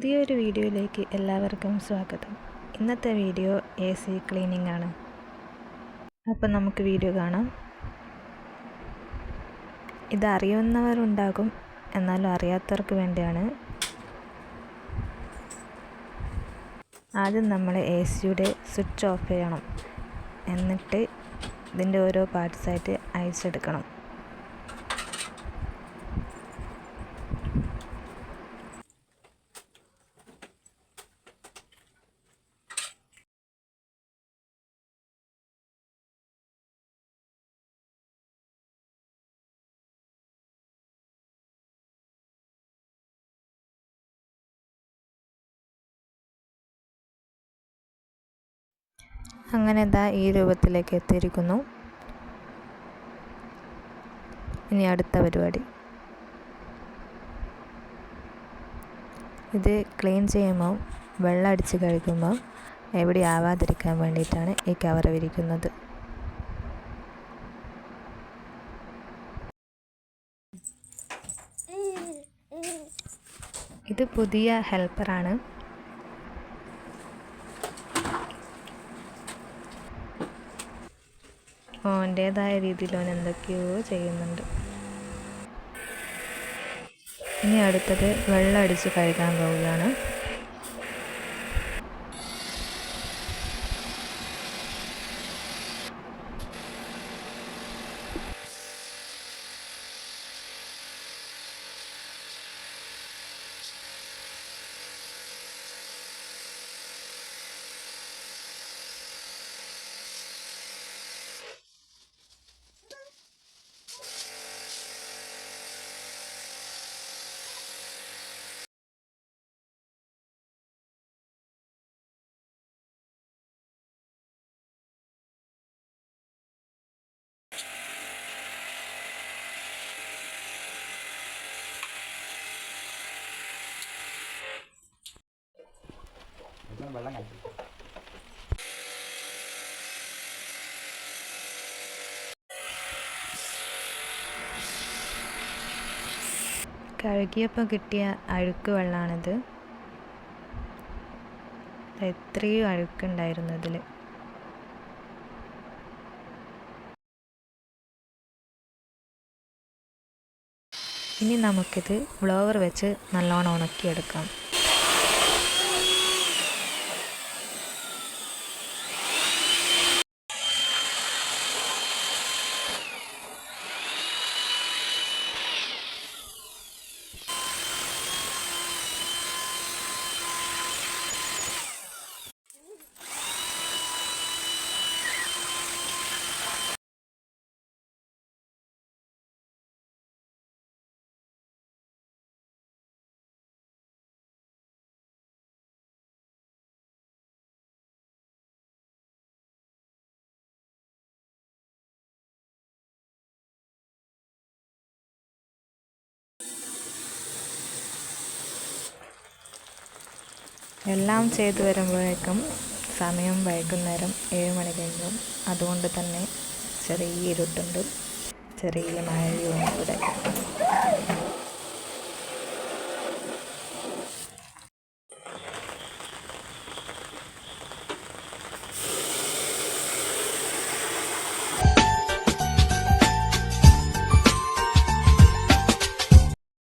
പുതിയൊരു വീഡിയോയിലേക്ക് എല്ലാവർക്കും സ്വാഗതം. ഇന്നത്തെ വീഡിയോ എ സി ക്ലീനിങ് ആണ്. അപ്പം നമുക്ക് വീഡിയോ കാണാം. ഇതറിയുന്നവരുണ്ടാകും എന്നാലും അറിയാത്തവർക്ക് വേണ്ടിയാണ്. ആദ്യം നമ്മൾ എ സിയുടെ സ്വിച്ച് ഓഫ് ചെയ്യണം. എന്നിട്ട് ഇതിന്റെ ഓരോ പാർട്സായിട്ട് അയച്ചെടുക്കണം. അങ്ങനെ ഇതാ ഈ രൂപത്തിലേക്ക് എത്തിയിരിക്കുന്നു. ഇനി അടുത്ത പരിപാടി. ഇത് ക്ലീൻ ചെയ്യുമ്പോൾ വെള്ളം അടിച്ച് കഴുകുമ്പോൾ എവിടെ ആവാതിരിക്കാൻ വേണ്ടിയിട്ടാണ് ഈ കവർ വിരിക്കുന്നത്. ഇത് പുതിയ ഹെൽപ്പറാണ്. ഓന്റേതായ രീതിയിൽ ഓൻ എന്തൊക്കെയോ ചെയ്യുന്നുണ്ട്. ഇനി അടുത്തത് വെള്ളം അടിച്ച് കഴുകാൻ പോവുകയാണ്. വെള്ളം കഴിക്കും. കഴുകിയപ്പോൾ കിട്ടിയ അഴുക്ക് വെള്ളമാണിത് എത്രയും അഴുക്കുണ്ടായിരുന്നു ഇതിൽ ഇനി നമുക്കിത് ബ്ലോവർ വെച്ച് നല്ലോണം ഉണക്കിയെടുക്കാം. എല്ലാം ചെയ്തു വരുമ്പോഴേക്കും സമയം വൈകുന്നേരം ഏഴ് മണി കഴിഞ്ഞു. അതുകൊണ്ട് തന്നെ ചെറിയ ഇരുട്ടുണ്ട്. ചെറിയ മഴയും ഇവിടെ.